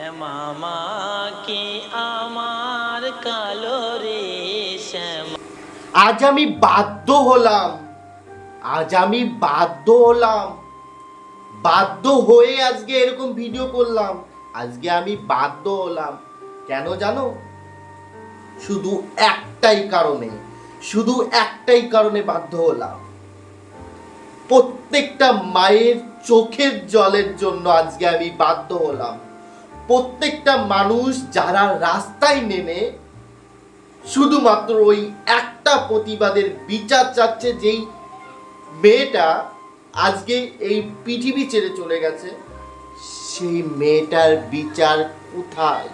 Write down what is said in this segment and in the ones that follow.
আমার শ্যামা। আজ আমি বাধ্য হলাম, আজ আমি বাধ্য হলাম, বাধ্য হয়ে আজকে এরকম ভিডিও করলাম, আজকে আমি বাধ্য হলাম। কেন জানো? শুধু একটাই কারণে, শুধু একটাই কারণে বাধ্য হলাম। প্রত্যেকটা মায়ের চোখের জলের জন্য আজকে আমি বাধ্য হলাম। প্রত্যেকটা মানুষ যারা রাস্তায় নেমে শুধুমাত্র ওই একটা প্রতিবাদের বিচার চাচ্ছে যেই মেয়েটা আজকে এই পৃথিবী ছেড়ে চলে গেছে, সেই মেয়েটার বিচার কোথায়?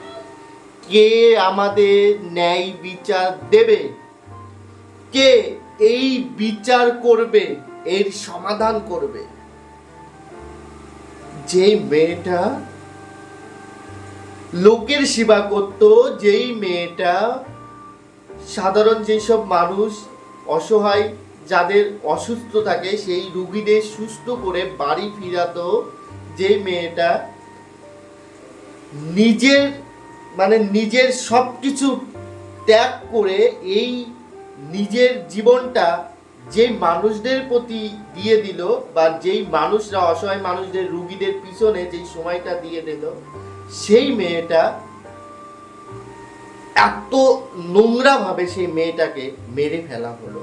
কে আমাদের ন্যায় বিচার দেবে? কে এই বিচার করবে, এর সমাধান করবে? যে মেয়েটা লোকের সেবা করত, যেই মেয়েটা সাধারণ যেসব মানুষ অসহায়, যাদের অসুস্থ থাকে, সেই রুগীদের সুস্থ করে বাড়ি ফিরাতো, যে মেয়েটা নিজের মানে নিজের সব কিছু ত্যাগ করে এই নিজের জীবনটা যে মানুষদের প্রতি দিয়ে দিল বা যেই মানুষরা, অসহায় মানুষদের, রুগীদের পিছনে যেই সময়টা দিয়ে দিল সেই মেয়েটা এত নোংরা ভাবে সেই মেয়েটাকে মেরে ফেলা হলো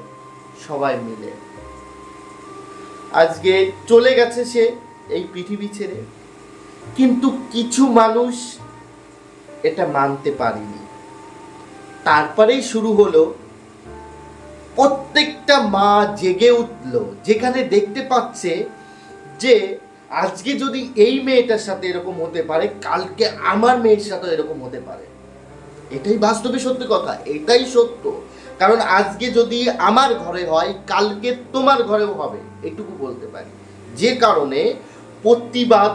সবাই মিলে। আজকে চলে গেছে সে এই পৃথিবী ছেড়ে, কিন্তু কিছু মানুষ এটা মানতে পারেনি। তারপরেই শুরু হলো, প্রত্যেকটা মা জেগে উঠল, যেখানে দেখতে পাচ্ছে যে আজকে যদি এই মেয়েটার সাথে এরকম হতে পারে, কালকে আমার মেয়ের সাথে এরকম হতে পারে। এটাই বাস্তবে সত্যি কথা, এটাই সত্য। কারণ আজকে যদি আমার ঘরে হয়, কালকে তোমার ঘরেও হবে, এটুকু বলতে পারি। যে কারণে প্রতিবাদ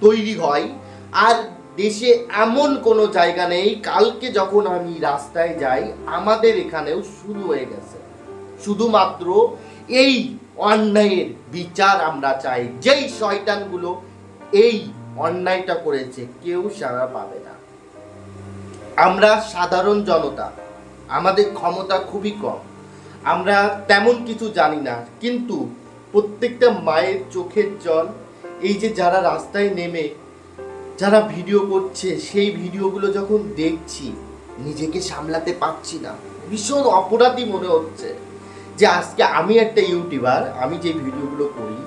তৈরি হয়, আর দেশে এমন কোনো জায়গা নেই, কালকে যখন আমি রাস্তায় যাই, আমাদের এখানেও শুরু হয়ে গেছে। শুধুমাত্র এই অন্যায়ের বিচার আমরা চাই। যেই শয়তানগুলো এই অন্যায়টা করেছে, কেউ সারা পাবে না। আমরা সাধারণ জনতা, আমাদের ক্ষমতা খুবই কম। আমরা তেমন কিছু জানি না, কিন্তু প্রত্যেকটা মায়ের চোখের জল, এই যে যারা রাস্তায় নেমে, যারা ভিডিও করছে, সেই ভিডিওগুলো যখন দেখছি, নিজেকে সামলাতে পারছি না। ভীষণ অপরাধী মনে হচ্ছে। যে আজকে আমি একটা ইউটিউবার, আমি যে ভিডিওগুলো করি,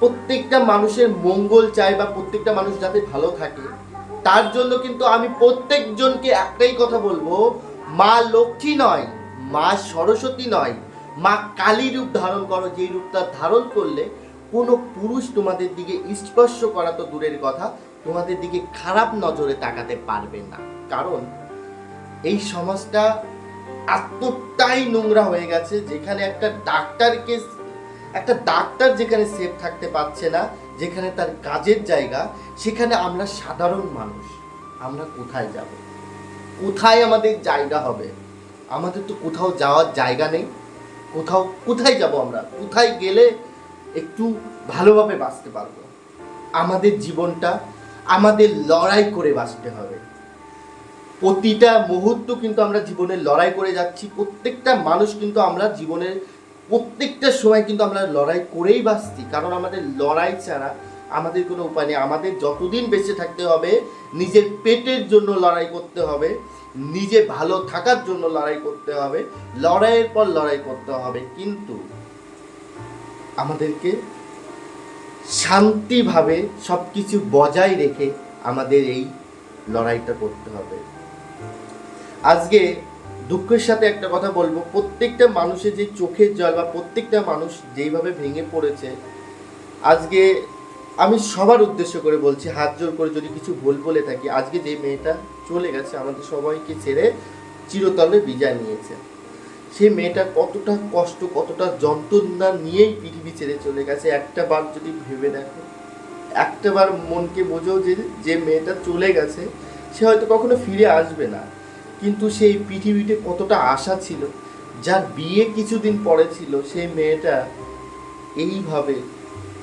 প্রত্যেকটা মানুষের মঙ্গল চাই বা প্রত্যেকটা মানুষ যাতে ভালো থাকে, তার জন্য কিন্তু আমি প্রত্যেকজনকে একটাই কথা বলব, মা লক্ষ্মী নয়, মা সরস্বতী নয়, মা কালী রূপ ধারণ করো, যেই রূপটা ধারণ করলে কোনো পুরুষ তোমাদের দিকে স্পর্শ করা তো দূরের কথা, তোমাদের দিকে খারাপ নজরে তাকাতে পারবে না। কারণ এই সমাজটা এতটাই নোংরা হয়ে গেছে যেখানে একটা ডাক্তারকে, একটা ডাক্তার যেখানে সেফ থাকতে পারছে না, যেখানে তার কাজের জায়গা, সেখানে আমরা সাধারণ মানুষ। আমরা কোথায় যাব? কোথায় আমাদের জায়গা হবে? আমাদের তো কোথাও যাওয়ার জায়গা নেই। কোথাও, কোথায় যাব আমরা? কোথায় গেলে একটু ভালোভাবে বাঁচতে পারব? আমাদের জীবনটা, আমাদের লড়াই করে বাঁচতে হবে। প্রতিটা মুহূর্ত কিন্তু আমরা জীবনে লড়াই করে যাচ্ছি, প্রত্যেকটা মানুষ কিন্তু আমরা জীবনের প্রত্যেকটা সময় কিন্তু আমরা লড়াই করেই বাঁচছি। কারণ আমাদের লড়াই ছাড়া আমাদের কোনো উপায় নেই। আমাদের যতদিন বেঁচে থাকতে হবে, নিজের পেটের জন্য লড়াই করতে হবে, নিজে ভালো থাকার জন্য লড়াই করতে হবে, লড়াইয়ের পর লড়াই করতে হবে। কিন্তু আমাদেরকে শান্তিভাবে সব কিছু বজায় রেখে আমাদের এই লড়াইটা করতে হবে। আজকে দুঃখের সাথে একটা কথা বলব, প্রত্যেকটা মানুষের যে চোখের জল বা প্রত্যেকটা মানুষ যেইভাবে ভেঙে পড়েছে, আজকে আমি সবার উদ্দেশ্য করে বলছি, হাত জোর করে যদি কিছু ভুল বলে থাকি, আজকে যে মেয়েটা চলে গেছে, আমাদের সবাইকে ছেড়ে চিরতলে বিদায় নিয়েছে। সেই মেয়েটা কতটা কষ্ট, কতটা যন্ত্রণা নিয়েই পৃথিবী ছেড়ে চলে গেছে। একটা বার যদি ভেবে দেখো, একটা বার মনকে বোঝো যে যে মেয়েটা চলে গেছে, সে হয়তো কখনো ফিরে আসবে না। কিন্তু সেই পৃথিবীতে কতটা আশা ছিল, যার বিয়ে কিছুদিন পরে ছিল, সেই মেয়েটা এইভাবে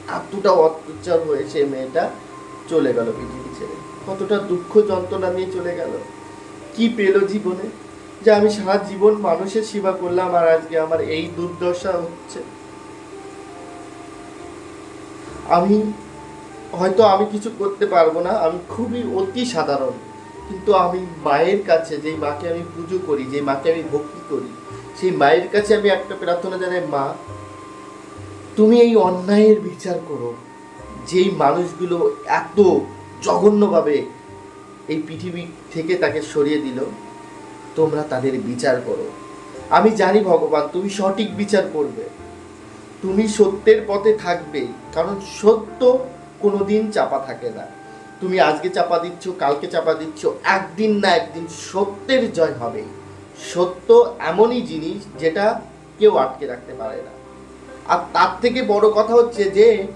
এতটা অত্যাচার হয়ে সেই মেয়েটা চলে গেল পৃথিবী ছেড়ে। কতটা দুঃখ যন্ত্রণা নিয়ে চলে গেল। কি পেল জীবনে? যে আমি সারা জীবন মানুষের সেবা করলাম আর আজকে আমার এই দুর্দশা হচ্ছে। আমি হয়তো আমি কিছু করতে পারব না, আমি খুবই অতি সাধারণ। কিন্তু আমি মায়ের কাছে যেই মাকে আমি পুজো করি, যেই মাকে আমি ভক্তি করি, সেই মায়ের কাছে আমি একটা প্রার্থনা জানাই, মা, তুমি এই অন্যায়ের বিচার করো। যেই মানুষগুলো এত জঘন্যভাবে এই পৃথিবী থেকে তাকে সরিয়ে দিল, তোমরা তাদের বিচার করো। আমি জানি ভগবান, তুমি সঠিক বিচার করবে। তুমি সত্যের পথে থাকবে, কারণ সত্য কোনোদিন চাপা থাকে না। তুমি আজকে চাপা দিচ্ছ, কালকে চাপা দিচ্ছ, একদিন না একদিন সত্যের জয় হবে। সত্য এমনই জিনিস যেটা কেউ আটকে রাখতে পারে না। আর তার থেকে বড় কথা হচ্ছে যে,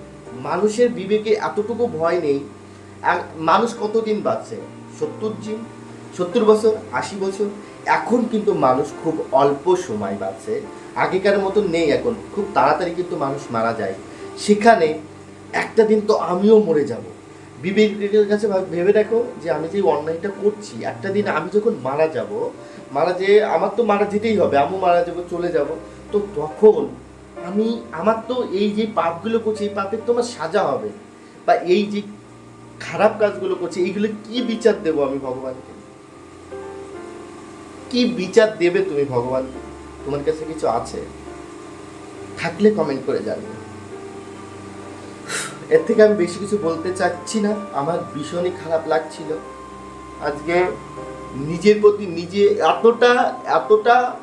মানুষের বিবেকে এতটুকু ভয় নেই। মানুষ কতদিন বাঁচছে সত্তর দিন? সত্তর বছর? আশি বছর? এখন কিন্তু মানুষ খুব অল্প সময় বাঁচছে আগেকার মতো নেই এখন। খুব তাড়াতাড়ি কিন্তু মানুষ মারা যায়। সেখানে একটা দিন তো আমিও মরে যাব। বিবেকের কাছে ভাব- দেখো যে আমি যে অন্যায়টা করছি, একটা দিন আমি যখন মারা যাব, মারা যেয়ে আমার তো মারা যেতেই হবে, আমিও মারা যাব, চলে যাব। তো তখন আমি, আমার তো এই যে পাপগুলো করছি, এই পাপের তো আমার সাজা হবে। বা এই যে খারাপ কাজগুলো করছি, এইগুলো কি বিচার দেবো আমি ভগবানকে? কি বিচার দেবে তুমি ভগবানকে? তোমার কাছে কিছু আছে? থাকলে কমেন্ট করে জানিও। এর থেকে আমি বেশি কিছু বলতে চাচ্ছি না। আমার ভীষণই খারাপ লাগছিল। আজকে নিজের প্রতি নিজে এতটা এতটা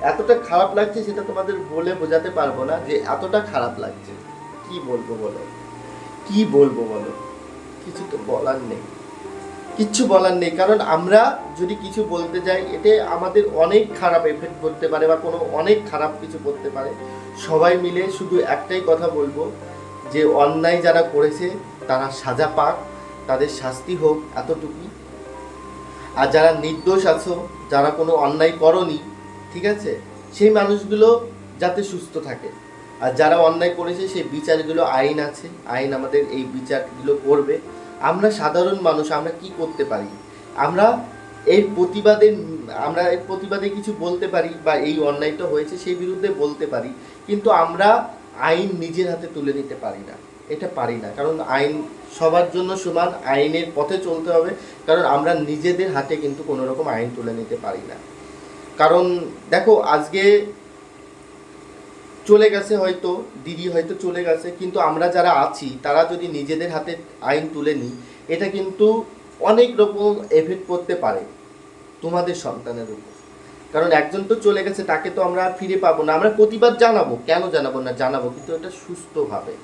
এতটা খারাপ লাগছে সেটা তোমাদের বলে বোঝাতে পারব না যে এতটা খারাপ লাগছে। কি বলব বলো? কি বলব বলো? কিছু তো বলার নেই। কিচ্ছু বলার নেই। কারণ আমরা যদি কিছু বলতে যাই, এতে আমাদের অনেক খারাপ এফেক্ট করতে পারে বা কোনো অনেক খারাপ কিছু করতে পারে। সবাই মিলে শুধু একটাই কথা বলব যে অন্যায় যারা করেছে, তারা সাজা পাক, তাদের শাস্তি হোক এতটুকুই। আর যারা নির্দোষ আছো, যারা কোনো অন্যায় করনি, ঠিক আছে? সেই মানুষগুলো যাতে সুস্থ থাকে। আর যারা অন্যায় করেছে, সেই বিচারগুলো আইন আছে। আইন আমাদের এই বিচারগুলো করবে। আমরা সাধারণ মানুষ, আমরা কি করতে পারি? আমরা এর প্রতিবাদে, আমরা এর প্রতিবাদে কিছু বলতে পারি বা এই অন্যায়টা হয়েছে, সেই বিরুদ্ধে বলতে পারি। কিন্তু আমরা আইন নিজের হাতে তুলে নিতে পারি না। এটা পারি না। কারণ আইন সবার জন্য সমান, আইনের পথে চলতে হবে। কারণ আমরা নিজেদের হাতে কিন্তু কোনো রকম আইন তুলে নিতে পারি না। কারণ দেখো, আজকে চলে গেছে হয়তো, দিদি হয়তো চলে গেছে, কিন্তু আমরা যারা আছি, তারা যদি নিজেদের হাতে আইন তুলে নিই, এটা কিন্তু অনেক রকম এফেক্ট করতে পারে তোমাদের সন্তানের উপর। কারণ একজন তো চলে গেছে, তাকে তো আমরা ফিরে পাবো না। আমরা প্রতিবাদ জানাব। কেন জানাব না? জানাব, কিন্তু এটা সুস্থভাবে।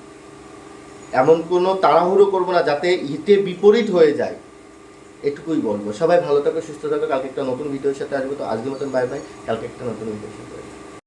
এমন কোনো তাড়াহুড়ো করব না, যাতে হিতে বিপরীত হয়ে যায়। এটুকুই বলব। সবাই ভালো থাকো, সুস্থ থাকো। কালকে একটা নতুন ভিডিওর সাথে আসব। তো আজকের মতন বাই বাই কালকে একটা নতুন ভিডিওর সাথে।